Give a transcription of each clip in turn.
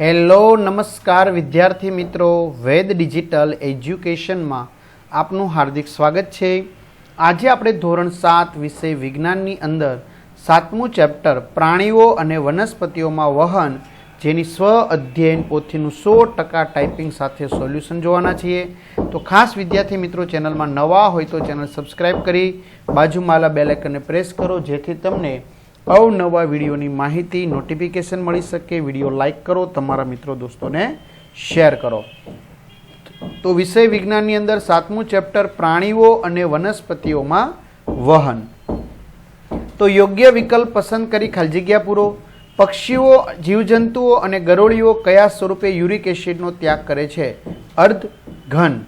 Hello, નમસ્કાર વિદ્યાર્થી મિત્રો, વેદ ડિજિટલ એજ્યુકેશનમાં આપનું હાર્દિક સ્વાગત છે. આજે આપણે ધોરણ સાત વિષય વિજ્ઞાનની અંદર સાતમું ચેપ્ટર, પ્રાણીઓ અને વનસ્પતિઓમાં વહન, જેની સ્વ અધ્યયન પોથીનું સો ટકા ટાઈપિંગ સાથે સોલ્યુશન જોવાના છીએ. તો ખાસ વિદ્યાર્થી મિત્રો, ચેનલમાં નવા હોય તો ચેનલ સબસ્ક્રાઈબ કરી, બાજુમાં આલા બેલ પ્રેસ કરો, જેથી તમને અવનવા વિડીયોની માહિતી નોટિફિકેશન મળી શકે, વીડિયો લાઇક કરો, તમારા મિત્રો દોસ્તોને શેર કરો. તો વિષય વિજ્ઞાનની અંદર સાતમું ચેપ્ટર પ્રાણીઓ અને વનસ્પતિઓમાં વહન. તો યોગ્ય વિકલ્પ પસંદ કરી ખાલી જગ્યા પૂરો. પક્ષીઓ, જીવજંતુઓ અને ગરોળીઓ કયા સ્વરૂપે યુરિક એસિડનો ત્યાગ કરે છે? અર્ધ ઘન.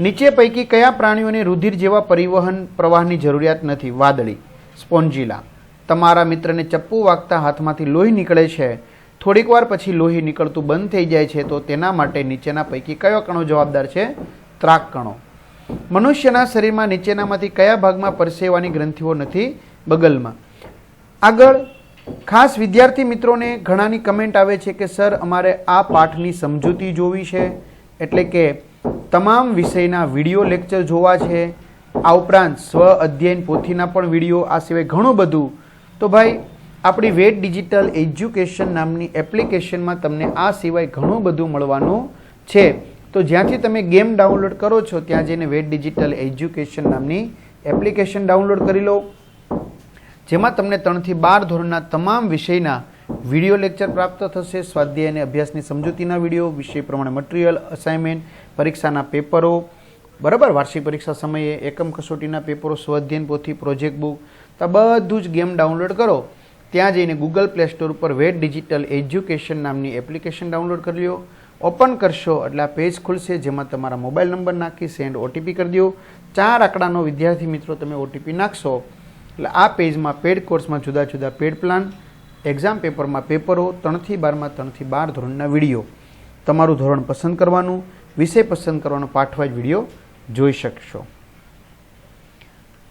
નીચે પૈકી કયા પ્રાણીઓને રુધિર જેવા પરિવહન પ્રવાહની જરૂરિયાત નથી? વાદળી. સ્પોન્જીલા. તમારા મિત્રને ચપ્પુ વાગતા હાથમાંથી લોહી નીકળે છે. થોડીક વાર પછી લોહી નીકળતું બંધ થઈ જાય છે તો તેના માટે નીચેના પૈકી કયો કણો જવાબદાર છે? ત્રાક કણો. મનુષ્યના શરીરમાં નીચેનામાંથી કયા ભાગમાં પરસેવાની ગ્રંથિઓ નથી? બગલમાં. આગળ, ખાસ વિદ્યાર્થી મિત્રોને ઘણાની કમેન્ટ આવે છે કે, સર, અમારે આ પાઠની સમજૂતી જોવી છે. એટલે કે, તમામ વિષયના વીડિયો લેક્ચર જોવા છે. આ ઉપરાંત સ્વ અધ્યયન પોથીના પણ વીડિયો, આ સિવાય ઘણું બધું તો ભાઈ, આપણી વેટ ડિજિટલ એજ્યુકેશન નામની એપ્લિકેશનમાં તમને આ સિવાય ઘણું બધું મળવાનું છે. તો જ્યાંથી તમે ગેમ ડાઉનલોડ કરો છો, ત્યાં જઈને વેટ ડિજિટલ એજ્યુકેશન નામની એપ્લિકેશન ડાઉનલોડ કરી લો. જેમાં તમને ત્રણથી બાર ધોરણના તમામ વિષયના વીડિયો લેક્ચર પ્રાપ્ત થશે, સ્વાધ્યાય અને અભ્યાસની સમજૂતીના વીડિયો, વિષય પ્રમાણે મટીરિયલ, અસાઇનમેન્ટ, પરીક્ષાના પેપરો, બરાબર? વાર્ષિક પરીક્ષા સમયે એકમ કસોટીના પેપરો, સ્વાધ્યાયન પોથી પ્રોજેક્ટ બુક તો બધું જ ગેમ ડાઉનલોડ કરો. ત્યાં જઈને ગૂગલ પ્લે સ્ટોર ઉપર વેટ ડિજિટલ એજ્યુકેશન નામની એપ્લિકેશન ડાઉનલોડ કરી લો ઓપન કરશો એટલે આ પેજ ખુલશે, જેમાં તમારા મોબાઈલ નંબર નાખી સેન્ડ ઓટીપી કરી દો ચાર આંકડાનો વિદ્યાર્થી મિત્રો તમે ઓટીપી નાખશો. એટલે આ પેજમાં પેડ કોર્સમાં જુદા જુદા પેડ પ્લાન એક્ઝામ પેપરમાં પેપરો, ત્રણથી બારમાં ત્રણથી બાર ધોરણના વીડિયો. તમારું ધોરણ પસંદ કરવાનું, વિષય પસંદ કરવાનો પાઠવાજ વીડિયો જોઈ શકશો.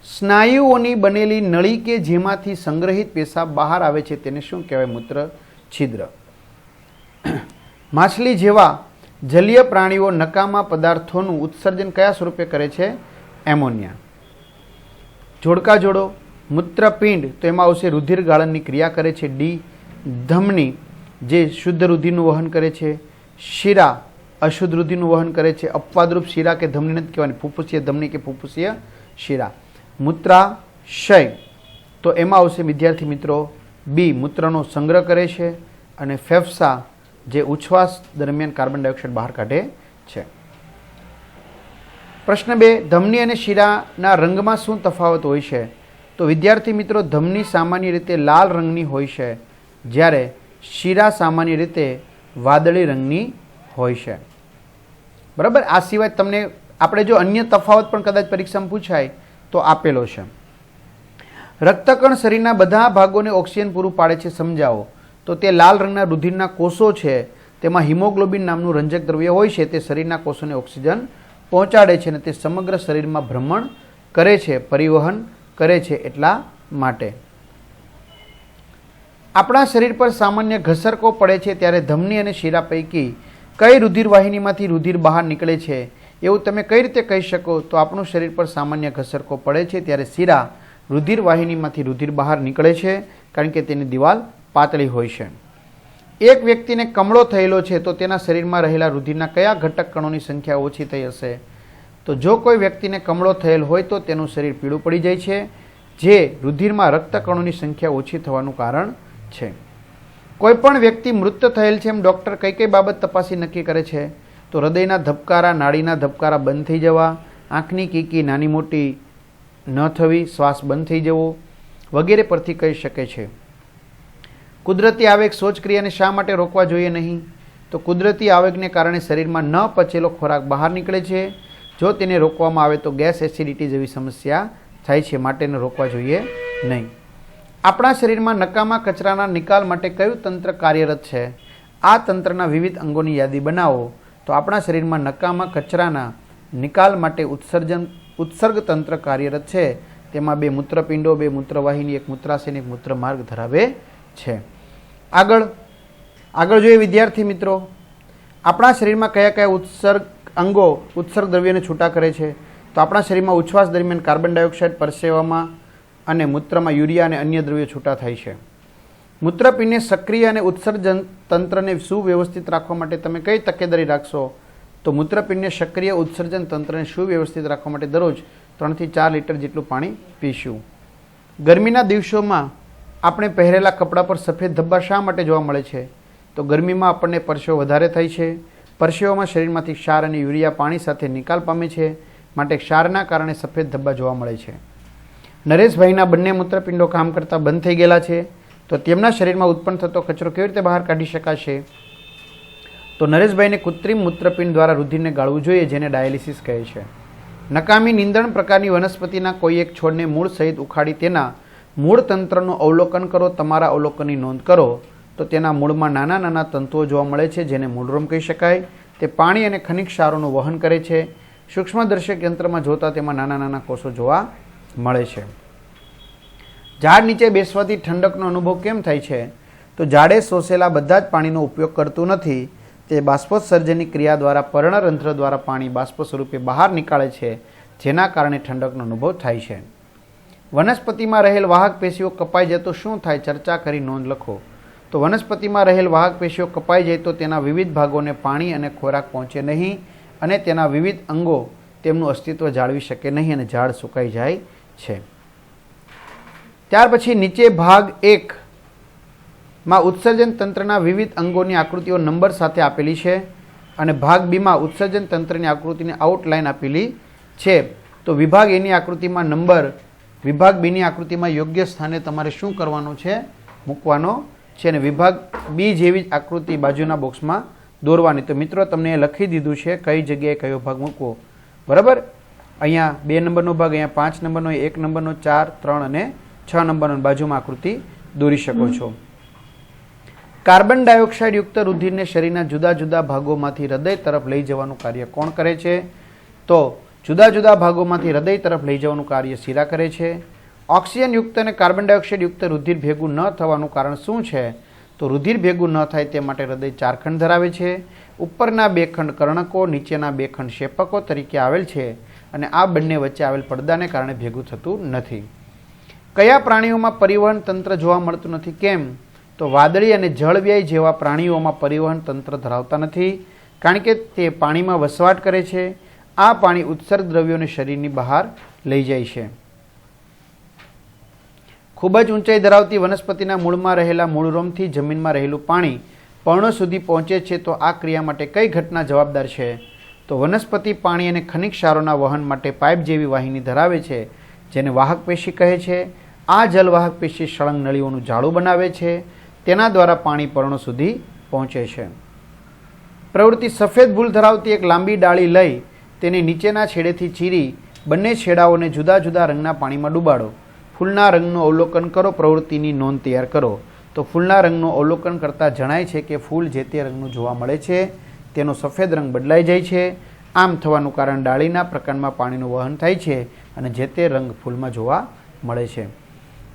સ્નાયુઓની બનેલી નળી કે જેમાંથી સંગ્રહિત પેશાબ બહાર આવે છે તેને શું કહેવાય મૂત્ર? છિદ્ર. માછલી જેવા જલીય પ્રાણીઓ નકામા પદાર્થોનું ઉત્સર્જન કયા સ્વરૂપે કરે છે? એમોનિયા. જોડકા જોડો, મૂત્રપિંડ તો એમાં આવશે રુધિર ગાળનની ક્રિયા કરે છે. ડી, ધમની, જે શુદ્ધ રુધિરનું વહન કરે છે. શિરા, અશુદ્ધ રુધિરનું વહન કરે છે. અપવાદરૂપ શિરા કે ધમની નથી કહેવાની. ફૂફુસીય ધમની કે ફૂફુસીય શિરા. મૂત્રાશય તો એમાં આવશે, વિદ્યાર્થી મિત્રો, બી, મૂત્રનો સંગ્રહ કરે છે અને ફેફસા, જે ઉછવાસ દરમિયાન કાર્બન ડાયોક્સાઇડ બહાર કાઢે છે. પ્રશ્ન બે, ધમની અને શિરાના રંગમાં શું તફાવત હોય છે? તો વિદ્યાર્થી મિત્રો, ધમની સામાન્ય રીતે લાલ રંગની હોય છે, જ્યારે શિરા સામાન્ય રીતે વાદળી રંગની હોય છે. બરાબર? આ સિવાય તમને, આપણે જો અન્ય તફાવત પણ કદાચ પરીક્ષામાં પૂછાય તો આપેલો છે. રક્તકણ શરીરના બધા ભાગોને ઓક્સિજન પૂરું પાડે છે, સમજાવો. તો તે લાલ રંગના રુધિરના કોષો છે, તેમાં હિમોગ્લોબિન નામનું રંજક દ્રવ્ય હોય છે, તે શરીરના કોષોને ઓક્સિજન પહોંચાડે છે અને તે સમગ્ર શરીરમાં ભ્રમણ કરે છે, પરિવહન કરે છે એટલા માટે. આપણા શરીર પર સામાન્ય ઘસરકો પડે છે, ત્યારે ધમની અને શીરા પૈકી કઈ રુધિરવાહિનીમાંથી રુધિર બહાર નીકળે છે એવું તમે કઈ રીતે કહી શકો? તો આપણું શરીર પર સામાન્ય ઘસરકો પડે છે, ત્યારે શિરા રુધિર વાહિનીમાંથી રુધિર બહાર નીકળે છે, કારણ કે તેની દિવાલ પાતળી હોય છે. એક વ્યક્તિને કમળો થયેલો છે, તો તેના શરીરમાં રહેલા રુધિરના કયા ઘટક કણોની સંખ્યા ઓછી થઈ હશે? તો જો કોઈ વ્યક્તિને કમળો થયેલ હોય, તો તેનું શરીર પીળું પડી જાય છે, જે રુધિરમાં રક્તકણોની સંખ્યા ઓછી થવાનું કારણ છે. કોઈ પણ વ્યક્તિ મૃત થયેલ છે એમ ડૉક્ટર કઈ કઈ બાબત તપાસી નક્કી કરે છે? તો હૃદયના ધબકારા, નાડીના ધબકારા બંધ થઈ જવા, આંખની કીકી નાની મોટી ન થવી, શ્વાસ બંધ થઈ જવો વગેરે પરથી કહી શકે છે. કુદરતી આવેગ શૌચક્રિયાને શા માટે રોકવા જોઈએ નહીં? તો કુદરતી આવેગને કારણે શરીરમાં ન પચેલો ખોરાક બહાર નીકળે છે. જો તેને રોકવામાં આવે તો ગેસ એસિડિટી જેવી સમસ્યા થાય છે, માટે એને રોકવા જોઈએ નહીં. આપણા શરીરમાં નકામા કચરાના નિકાલ માટે કયું તંત્ર કાર્યરત છે? આ તંત્રના વિવિધ અંગોની યાદી બનાવો. તો આપણા શરીરમાં નકામા કચરાના નિકાલ માટે ઉત્સર્જન ઉત્સર્ગ તંત્ર કાર્યરત છે. તેમાં બે મૂત્રપિંડો, બે મૂત્રવાહિની, એક મૂત્રાશય એક મૂત્રમાર્ગ ધરાવે છે. આગળ આગળ જોઈએ વિદ્યાર્થી મિત્રો. આપણા શરીરમાં કયા કયા ઉત્સર્ગ અંગો ઉત્સર્ગ દ્રવ્યને છૂટા કરે છે? તો આપણા શરીરમાં ઉચ્છવાસ દરમિયાન કાર્બન ડાયોક્સાઇડ પરસેવામાં અને મૂત્રમાં યુરિયા અને અન્ય દ્રવ્યો છૂટા થાય છે. મૂત્રપિંડને સક્રિય અને ઉત્સર્જન તંત્રને સુવ્યવસ્થિત રાખવા માટે તમે કઈ તકેદારી રાખશો? તો મૂત્રપિંડને સક્રિય ઉત્સર્જન તંત્રને સુવ્યવસ્થિત રાખવા માટે દરરોજ ત્રણથી ચાર લીટર જેટલું પાણી પીશું. ગરમીના દિવસોમાં આપણે પહેરેલા કપડાં પર સફેદ ધબ્બા શા માટે જોવા મળે છે? તો ગરમીમાં આપણને પરસેવો વધારે થાય છે. પરસેવામાં શરીરમાંથી ક્ષાર અને યુરિયા પાણી સાથે નિકાલ પામે છે. માટે ક્ષારના કારણે સફેદ ધબ્બા જોવા મળે છે. નરેશભાઈના બંને મૂત્રપિંડો કામ કરતાં બંધ થઈ ગયેલા છે. તો તેમના શરીરમાં ઉત્પન્ન થતો કચરો કેવી રીતે બહાર કાઢી શકાશે? તો નરેશભાઈને કૃત્રિમ મૂત્રપિંડ દ્વારા રુધિરને ગાળવું જોઈએ, જેને ડાયાલિસિસ કહે છે. નકામી નિંદણ પ્રકારની વનસ્પતિના કોઈ એક છોડને મૂળ સહિત ઉખાડી તેના મૂળ તંત્રનું અવલોકન કરો, તમારા અવલોકનની નોંધ કરો. તો તેના મૂળમાં નાના નાના તંતુઓ જોવા મળે છે, જેને મૂળરોમ કહી શકાય. તે પાણી અને ખનિજ ક્ષારોનું વહન કરે છે. સૂક્ષ્મદર્શક યંત્રમાં જોતા તેમાં નાના નાના કોષો જોવા મળે છે. ઝાડ નીચે બેસવાથી ઠંડકનો અનુભવ કેમ થાય છે? તો ઝાડે શોષેલા બધા જ પાણીનો ઉપયોગ કરતું નથી. તે બાષ્પોત્સર્જનની ક્રિયા દ્વારા પર્ણરંધ્ર દ્વારા પાણી બાષ્પ સ્વરૂપે બહાર નીકાળે છે, જેના કારણે ઠંડકનો અનુભવ થાય છે. વનસ્પતિમાં રહેલ વાહક પેશીઓ કપાઈ જાય તો શું થાય? ચર્ચા કરી નોંધ લખો. તો વનસ્પતિમાં રહેલ વાહક પેશીઓ કપાઈ જાય તો તેના વિવિધ ભાગોને પાણી અને ખોરાક પહોંચે નહીં અને તેના વિવિધ અંગો તેમનું અસ્તિત્વ જાળવી શકે નહીં અને ઝાડ સુકાઈ જાય છે. ત્યાર પછી નીચે ભાગ એક માં ઉત્સર્જન તંત્રના વિવિધ અંગોની આકૃતિઓ નંબર સાથે આપેલી છે અને ભાગ બીમાં ઉત્સર્જન તંત્રની આકૃતિની આઉટલાઇન આપેલી છે. તો વિભાગ એની આકૃતિમાં નંબર, વિભાગ બીની આકૃતિમાં યોગ્ય સ્થાને તમારે શું કરવાનું છે મૂકવાનો છે અને વિભાગ બી જેવી જ આકૃતિ બાજુના બોક્સમાં દોરવાની. તો મિત્રો, તમને લખી દીધું છે કઈ જગ્યાએ કયો ભાગ મૂકવો. બરાબર? અહીંયા બે નંબરનો ભાગ, અહીંયા પાંચ નંબરનો, એક નંબરનો, ચાર, ત્રણ અને છ નંબરની બાજુમાં આકૃતિ દોરી શકો છો. કાર્બન ડાયોક્સાઇડ યુક્ત રુધિરને શરીરના જુદા જુદા ભાગોમાંથી હૃદય તરફ લઈ જવાનું કાર્ય કોણ કરે છે? તો જુદા જુદા ભાગોમાંથી હૃદય તરફ લઈ જવાનું કાર્ય શીરા કરે છે. ઓક્સિજન યુક્ત અને કાર્બન ડાયોક્સાઇડ યુક્ત રુધિર ભેગું ન થવાનું કારણ શું છે? તો રુધિર ભેગું ન થાય તે માટે હૃદય ચાર ખંડ ધરાવે છે. ઉપરના બે ખંડ કર્ણકો, નીચેના બે ખંડ શેપકો તરીકે આવેલ છે અને આ બંને વચ્ચે આવેલ પડદાને કારણે ભેગું થતું નથી. કયા પ્રાણીઓમાં પરિવહન તંત્ર જોવા મળતું નથી, કેમ? તો વાદળી અને જળવ્યય જેવા પ્રાણીઓમાં પરિવહન તંત્ર ધરાવતા નથી, કારણ કે તે પાણીમાં વસવાટ કરે છે, આ પાણી ઉત્સર્ગ દ્રવ્યોને શરીરની બહાર લઈ જાય છે. ખૂબ જ ઊંચાઈ ધરાવતી વનસ્પતિના મૂળમાં રહેલા મૂળરોમથી જમીનમાં રહેલું પાણી પર્ણો સુધી પહોંચે છે, તો આ ક્રિયા માટે કઈ ઘટના જવાબદાર છે? તો વનસ્પતિ પાણી અને ખનિજ ક્ષારોના વહન માટે પાઇપ જેવી વાહિની ધરાવે છે, જેને વાહક પેશી કહે છે આ જલવાહક પેશી સળંગ નળીઓનું જાળું બનાવે છે. તેના દ્વારા પાણી પર્ણો સુધી પહોંચે છે. પ્રવૃત્તિ સફેદ ભૂલ ધરાવતી એક લાંબી ડાળી લઈ તેને નીચેના છેડેથી ચીરી બંને છેડાઓને જુદા જુદા રંગના પાણીમાં ડૂબાડો. ફૂલના રંગનું અવલોકન કરો, પ્રવૃત્તિની નોંધ તૈયાર કરો. તો ફૂલના રંગનું અવલોકન કરતાં જણાય છે કે ફૂલ જે તે રંગનું જોવા મળે છે, તેનો સફેદ રંગ બદલાઈ જાય છે. આમ થવાનું કારણ ડાળીના પ્રકારમાં પાણીનું વહન થાય છે અને જે તે રંગ ફૂલમાં જોવા મળે છે.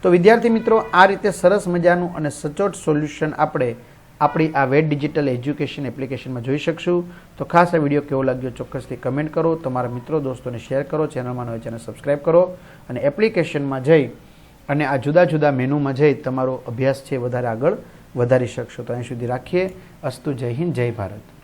તો વિદ્યાર્થી મિત્રો, આ રીતે સરસ મજાનું અને સચોટ સોલ્યુશન આપણે આપણી આ વેટ ડિજિટલ એજ્યુકેશન એપ્લિકેશનમાં જોઈ શકશું. તો ખાસ આ વીડિયો કેવો લાગ્યો ચોક્કસથી કમેન્ટ કરો. તમારા મિત્રો, દોસ્તોને શેર કરો. ચેનલમાં નવી ચેનલ સબસ્ક્રાઈબ કરો. અને એપ્લિકેશનમાં જઈ અને આ જુદા જુદા મેનુમાં જઈ તમારો અભ્યાસ છે વધારે આગળ વધારી શકશો. તો અહીં સુધી રાખીએ. અસ્તુ જય હિન્દ, જય ભારત.